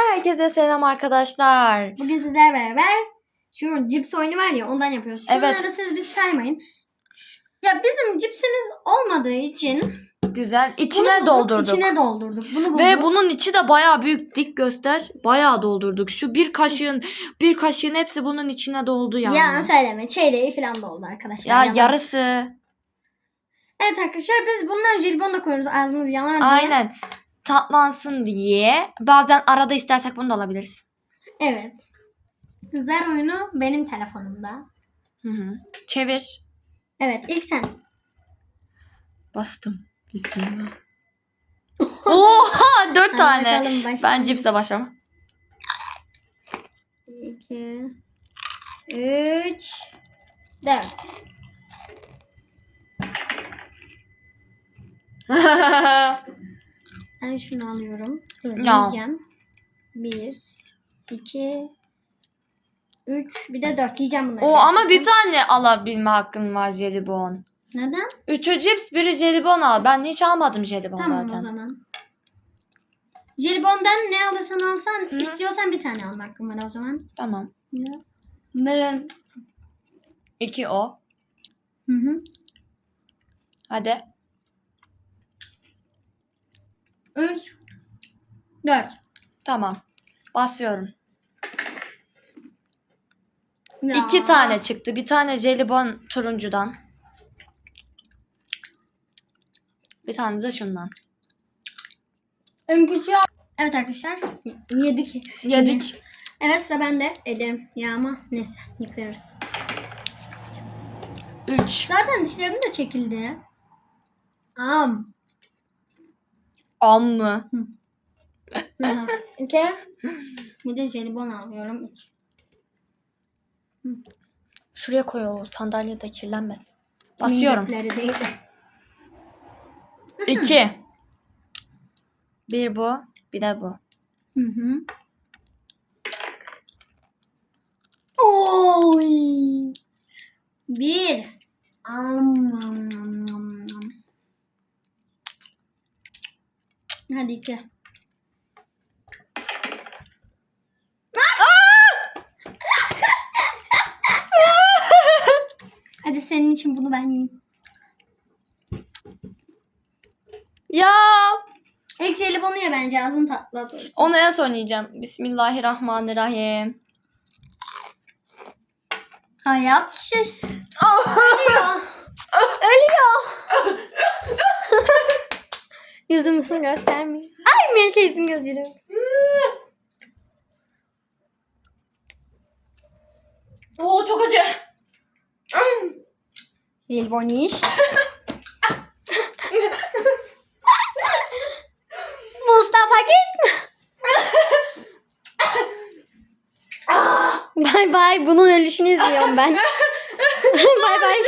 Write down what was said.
Herkese selam arkadaşlar. Bugün sizler beraber şu cips oyunu var ya ondan yapıyoruz. Şunları Evet. da siz biz saymayın. Ya bizim cipsimiz olmadığı için Güzel. bunu İçine bulduk, doldurduk. içine doldurduk. Bunu bulduk. Ve bunun içi de bayağı büyük. Dik göster. Bayağı doldurduk. Şu bir kaşığın bir kaşığın hepsi bunun içine doldu yani. Yalan söyleme. Çeyreği falan da oldu arkadaşlar. ya Yalan. yarısı. Evet arkadaşlar biz bunları jelibon da koyuyoruz ağzımız yanar diye. Aynen. Tatlansın diye. Bazen arada istersek bunu da alabiliriz. Evet. Kızlar oyunu benim telefonumda. Hı hı. Çevir. Evet ilk sen. Bastım. Bismillah. Oha dört Hadi tane. bakalım. Ben cipsle başlamam. 2 3 4 Ben şunu alıyorum. Dur Ya. yiyeceğim. 1 2 3 bir de 4 yiyeceğim bunları. o ama bir çekeyim. tane alabilme hakkın var jelibon. Neden? Üçü cips, biri jelibon al. Ben hiç almadım jelibon Tamam zaten. o zaman. Jelibon'dan ne alırsan alsan Hı. istiyorsan bir tane alma hakkın var o zaman. Tamam. Ya. Ben... İki o. Hı hı. Hadi. 3 4 Tamam. Basıyorum. İki tane çıktı. Bir tane jelibon turuncudan. Bir tane de şundan. En küçüğü Evet arkadaşlar yedik. Yedik. Evet sıra bende. Elim yağma neyse yıkıyoruz. Üç. Zaten dişlerim de çekildi. Am. Am mı? İki. Bir de jelibon alıyorum. İki. Şuraya koy o sandalye de kirlenmesin. Basıyorum. Minikleri değil de. İki. Bir bu. Bir de bu. Hı hı. Oy. Bir. Am, am. Hadi iki. Hadi senin için bunu ben yiyeyim. Ya. İlk jelibonu ye bence ağzın tatlı. Onu en son yiyeceğim. Bismillahirrahmanirrahim. Hayat şiş. Yüzümüzü göstermeyin. Ay Melike yüzünü gözleri. Oo çok acı. Jelibon iş. Mustafa gitme. bay bay. Bunun ölüşünü izliyorum ben. bay bay.